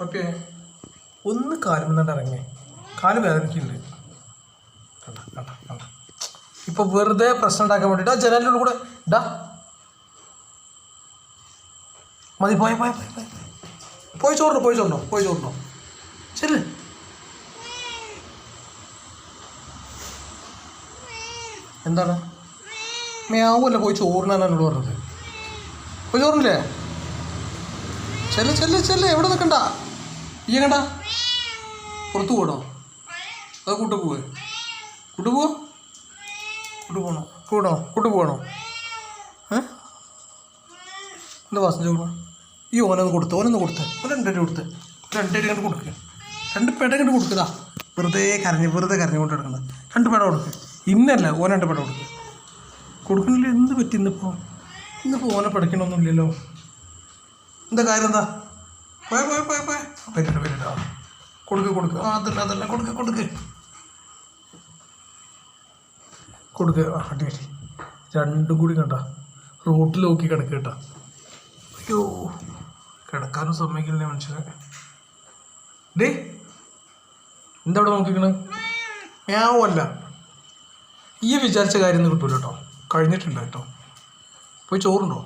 പപ്പിയെ ഒന്ന് കാലുമെന്നാണ്ട് ഇറങ്ങി. കാൽ വേദനയ്ക്കുണ്ട് കണ്ട കണ്ട കണ്ട. ഇപ്പൊ വെറുതെ പ്രശ്നം ഉണ്ടാക്കാൻ വേണ്ടിട്ടാ ആ ജനലിന്റെ കൂടെ ഡാ മതി പോയ പോയ. പോയി ചോറിനോ പോയി. ചോറിനോ പോയി ചോറിനോ ശരി. എന്താണ്? മ്യാവുമല്ല പോയി ചോറിനാണ് എന്നോട് പറഞ്ഞത്. പോയി ചോറിനില്ലേ ചെല്ല് ചെല്ല് ചെല്ല്. എവിടെ നിൽക്കണ്ട? ഈ കണ്ട പുറത്തു പോകണോ അത് കൂട്ടു പോവേ. കൂട്ടു പോവോ? കൂട്ടു പോകണോ കൂടണോ? കൂട്ടു പോകണോ ഏ? എന്താ വാസന ചോദിക്കണം? ഈ ഓനൊന്ന് കൊടുത്ത് ഓനൊന്ന് കൊടുത്ത്. രണ്ടടി കൊടുത്ത്. രണ്ടടി കണ്ട് കൊടുക്കുക രണ്ട് പേട കണ്ട് കൊടുക്കുക വെറുതെ കരഞ്ഞ് വെറുതെ കരഞ്ഞ് കൊണ്ട് എടുക്കണം രണ്ട് പേട കൊടുക്കുക ഇന്നല്ല ഓന രണ്ട് പേട കൊടുക്കുക കൊടുക്കണില്ല എന്ത് പറ്റി ഇന്നിപ്പോൾ ഇന്നിപ്പോൾ ഓനെ പഠിക്കണമൊന്നുമില്ലല്ലോ എന്താ കാര്യം എന്താ? പോയ പോയ പോയ പോയ. പറ്റില്ല പറ്റില്ല. കൊടുക്ക് കൊടുക്ക്. ആ അതല്ല അതല്ല. കൊടുക്ക് കൊടുക്ക്. കൊടുക്ക്. ആ അടി അടി രണ്ടും കൂടി കണ്ട. റോട്ടിൽ നോക്കി കിടക്ക് കേട്ടാ. അയ്യോ. കിടക്കാനും സമ്മതിക്കില്ലേ മനുഷ്യനെ. ഡേ എന്താ അവിടെ നോക്കിക്കണ്? മ്യാവല്ല ഈ വിചാരിച്ച കാര്യം ഒന്നും കിട്ടൂല കേട്ടോ. കഴിഞ്ഞിട്ടുണ്ട് കേട്ടോ. പോയി ചോറുണ്ടോ?